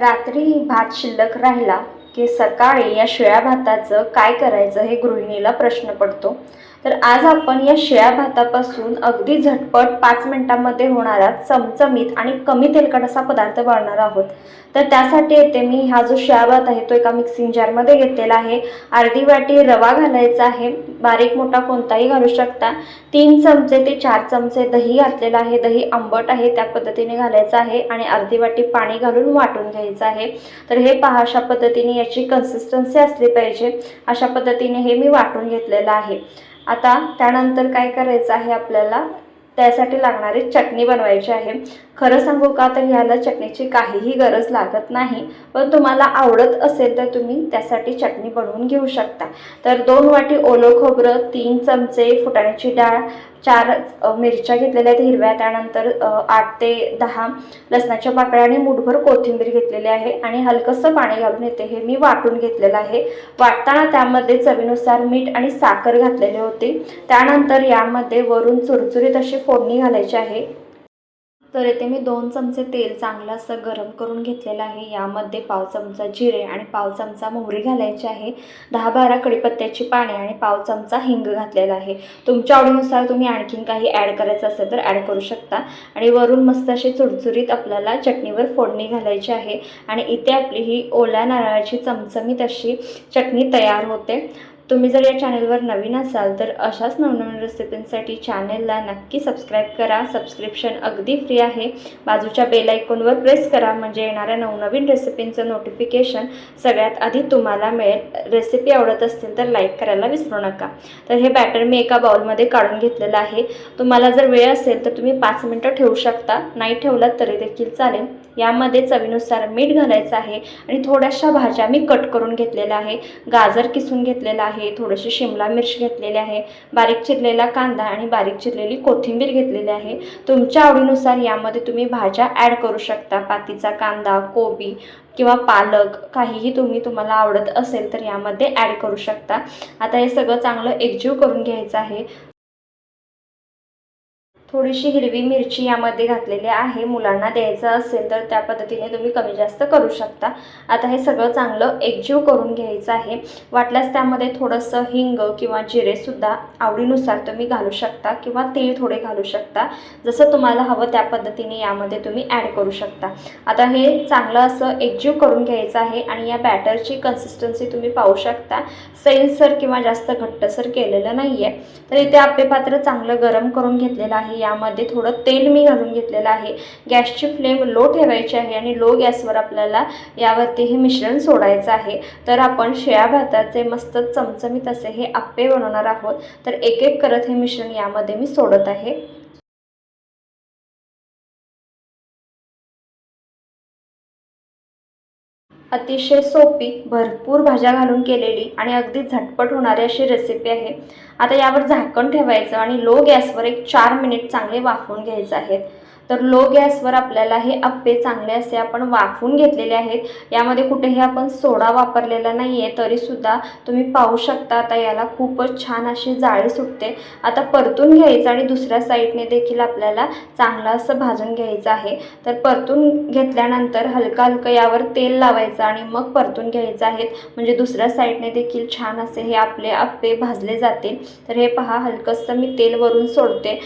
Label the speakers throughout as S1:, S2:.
S1: रात्री भात शिल्लक राहिला की सकाळी या शिळ्या भाताचं काय करायचं हे गृहिणीला प्रश्न पडतो. तर आज आपण या शिळ्या भातापासून अगदी झटपट पाच मिनटांमध्ये होणारा चमचमीत आणि कमी तेलकट असा पदार्थ बनवणार आहोत. तर त्यासाठी येते मी हा जो शिळा भात आहे तो एका मिक्सिंग जारमध्ये घेतलेला आहे. अर्धी वाटी रवा घालायचा आहे. बारीक मोठा कोणताही घालू शकता. तीन चमचे ते चार चमचे दही घातलेलं आहे. दही आंबट आहे त्या पद्धतीने घालायचं आहे आणि अर्धी वाटी पाणी घालून वाटून घ्यायचं आहे. तर हे पहा अशा पद्धतीने याची कन्सिस्टन्सी असली पाहिजे. अशा पद्धतीने हे मी वाटून घेतलेलं आहे. आता त्यानंतर काय करायचं आहे आपल्याला? त्यासाठी लागणारी चटणी बनवायची आहे. खरं सांगू का? तर ह्याला चटणीची काहीही गरज लागत नाही. पण तुम्हाला आवडत असेल तर तुम्ही त्यासाठी चटणी बनवून घेऊ शकता. तर दोन वाटी ओलं खोबरं तीन चमचे फुटाण्याची डाळ चार मिरच्या घेतलेल्या आहेत हिरव्या त्यानंतर आठ ते दहा लसणाच्या पाकळ्या आणि मुठभर कोथिंबीर घेतलेली आहे आणि हलकंसं पाणी घालून येते. हे मी वाटून घेतलेलं आहे. वाटताना त्यामध्ये चवीनुसार मीठ आणि साखर घातलेली होती. त्यानंतर यामध्ये वरून चुरचुरीत अशी फोडणी घालायची आहे. तर येथे मी दोन चमचे तेल चांगलं असं गरम करून घेतलेलं आहे. यामध्ये पाव चमचा जिरे आणि पाव चमचा मोहरी घालायची आहे. दहा बारा कढीपत्त्याची पाने आणि पाव चमचा हिंग घातलेला आहे. तुमच्या आवडीनुसार तुम्ही आणखीन काही ॲड करायचं असेल तर ॲड करू शकता. आणि वरून मस्त अशी चुरचुरीत आपल्याला चटणीवर फोडणी घालायची आहे. आणि इथे आपली ही ओल्या नारळाची चमचमीत अशी चटणी तयार होते. तुम्ही जर या चॅनलवर नवीन असाल तर अशाच नवनवीन रेसिपींसाठी चॅनेलला नक्की सबस्क्राईब करा. सबस्क्रिप्शन अगदी फ्री आहे. बाजूच्या बेल आयकॉनवर प्रेस करा. म्हणजे येणाऱ्या नवनवीन रेसिपींचं नोटिफिकेशन सगळ्यात आधी तुम्हाला मिळेल. रेसिपी आवडत असतील तर लाईक करायला विसरू नका. तर हे बॅटर मी एका बाउलमध्ये काढून घेतलेलं आहे. तुम्हाला जर वेळ असेल तर तुम्ही पाच मिनटं ठेवू शकता. नाही ठेवलात तरी देखील चालेल. यामध्ये चवीनुसार मीठ घालायचं आहे आणि थोड्याशा भाज्या मी कट करून घेतलेल्या आहे. गाजर किसून घेतलेलं आहे थोडीशी शिमला मिर्च घेतलेली आहे बारीक चिरलेला कांदा आणि बारीक चिरलेली कोथिंबीर घेतलेली आहे. तुमच्या आवडीनुसार यामध्ये तुम्ही भाज्या ॲड करू शकता. पातीचा कांदा कोबी किंवा पालक काहीही तुम्ही तुम्हाला आवडत असेल तर यामध्ये ॲड करू शकता. आता हे सगळं चांगलं एकजीव करून घ्यायचं आहे. थोडीशी हिरवी मिरची यामध्ये घातलेली आहे. मुलांना द्यायचं असेल तर त्या पद्धतीने तुम्ही कमी जास्त करू शकता. आता हे सगळं चांगलं एकजीव करून घ्यायचं आहे. वाटल्यास त्यामध्ये थोडंसं हिंग किंवा जिरेसुद्धा आवडीनुसार तुम्ही घालू शकता किंवा तीळ थोडे घालू शकता. जसं तुम्हाला हवं त्या पद्धतीने यामध्ये तुम्ही ॲड करू शकता. आता हे चांगलं असं एकजीव करून घ्यायचं आहे आणि या बॅटरची कन्सिस्टन्सी तुम्ही पाहू शकता. सैलसर किंवा जास्त घट्टसर केलेलं नाही आहे तर इथे आपले पात्र चांगलं गरम करून घेतलेलं आहे. यामध्ये थोडं तेल मी घालून घेतलेलं आहे. गॅसची फ्लेम लो ठेवायची आहे आणि लो गॅसवर आपल्याला यावरती हे मिश्रण सोडायचं आहे. तर आपण शिळ्या भाताचे मस्त चमचमीत असे हे आप्पे बनवणार आहोत. तर एक एक करत हे मिश्रण यामध्ये मी सोडत आहे. अतिशय सोपी भरपूर भाज्या घालून केलेली आणि अगदी झटपट होणारी अशी रेसिपी आहे. आता यावर झाकण ठेवायचं आणि लो गॅसवर एक चार मिनिट चांगले वाफवून घ्यायचं आहेत. तर लो गॅसवर आपल्याला हे अप्पे चांगले असे आपण वाफवून घेतलेले आहेत. यामध्ये कुठेही आपण सोडा वापरलेला नाही आहे तरीसुद्धा तुम्ही पाहू शकता आता याला खूपच छान अशी जाळी सुटते. आता परतून घ्यायचं आणि दुसऱ्या साईडने देखील आपल्याला चांगलं असं भाजून घ्यायचं आहे. तर परतून घेतल्यानंतर हलका हलकं यावर तेल लावायचं आणि मग परतून घ्यायचं आहेत म्हणजे दुसऱ्या साईडने देखील छान असे हे आपले अप्पे भाजले जातील. तर हे पहा हलकंसं मी तेल वरून सोडते.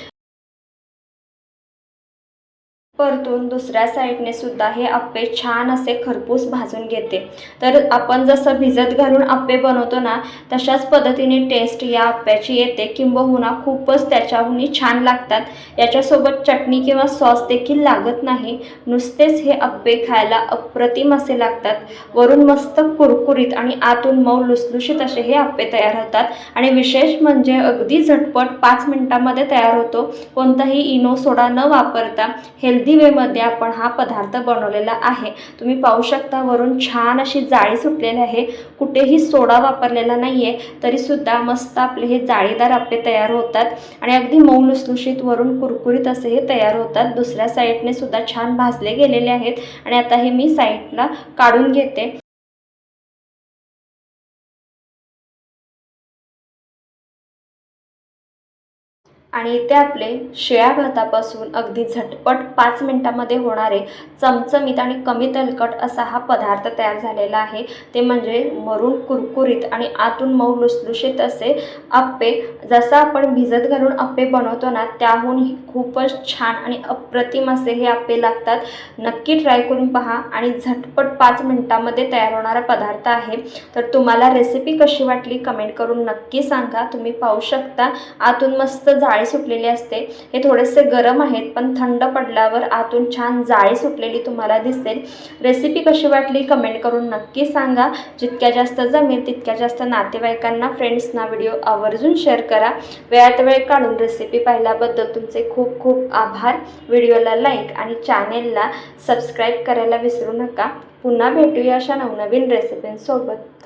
S1: परतून दुसऱ्या साईडने सुद्धा हे आप्पे छान असे खरपूस भाजून घेते. तर आपण जसं भिजत घालून आप्पे बनवतो ना तशाच पद्धतीने टेस्ट या आप्प्याची येते. किंबहुना खूपच त्याच्याहूनही छान लागतात. याच्यासोबत चटणी किंवा सॉस देखील लागत नाही. नुसतेच हे आप्पे खायला अप्रतिम असे लागतात. वरून मस्त कुरकुरीत आणि आतून मऊ लुसलुशीत असे हे आप्पे तयार होतात. आणि विशेष म्हणजे अगदी झटपट पाच मिनिटामध्ये तयार होतो. कोणताही इनो सोडा न वापरता हेल्दी दिवेमध्ये आपण हा पदार्थ बनवलेला आहे. तुम्ही पाहू शकता वरून छान अशी जाळी सुटलेली आहे. कुठेही सोडा वापरलेला नाही आहे तरीसुद्धा मस्त आपले हे जाळीदार आपले तयार होतात. आणि अगदी मऊ लुसलुशीत वरून कुरकुरीत असे हे तयार होतात. दुसऱ्या साईडने सुद्धा छान भाजले गेलेले आहेत. आणि आता हे मी साईडला काढून घेते. आणि ते आपले शिळ्या भातापासून अगदी झटपट पाच मिनटामध्ये होणारे चमचमीत आणि कमी तेलकट असा हा पदार्थ तयार झालेला आहे. ते म्हणजे मरून कुरकुरीत आणि आतून मऊ लुसलुशीत असे अप्पे जसं आपण भिजत घालून अप्पे बनवतो ना त्याहूनही खूपच छान आणि अप्रतिम असे हे अप्पे लागतात. नक्की ट्राय करून पहा आणि झटपट पाच मिनटामध्ये तयार होणारा पदार्थ आहे. तर तुम्हाला रेसिपी कशी वाटली कमेंट करून नक्की सांगा. तुम्ही पाहू शकता. आतून मस्त जाळी सुटलेली असते. हे थोडेसे गरम आहेत पण थंड पडल्यावर आतून छान जाळी सुटलेली तुम्हाला दिसेल. रेसिपी कशी वाटली कमेंट करून नक्की सांगा. जितक्या जास्त जमेल तितक्या जास्त नातेवाईकांना फ्रेंड्सना व्हिडिओ आवर्जून शेअर करा. वेळात वेळ काढून रेसिपी पाहिल्याबद्दल तुमचे खूप खूप आभार. व्हिडिओला लाईक आणि चॅनेलला सबस्क्राईब करायला विसरू नका. पुन्हा भेटूया अशा नवनवीन रेसिपींसोबत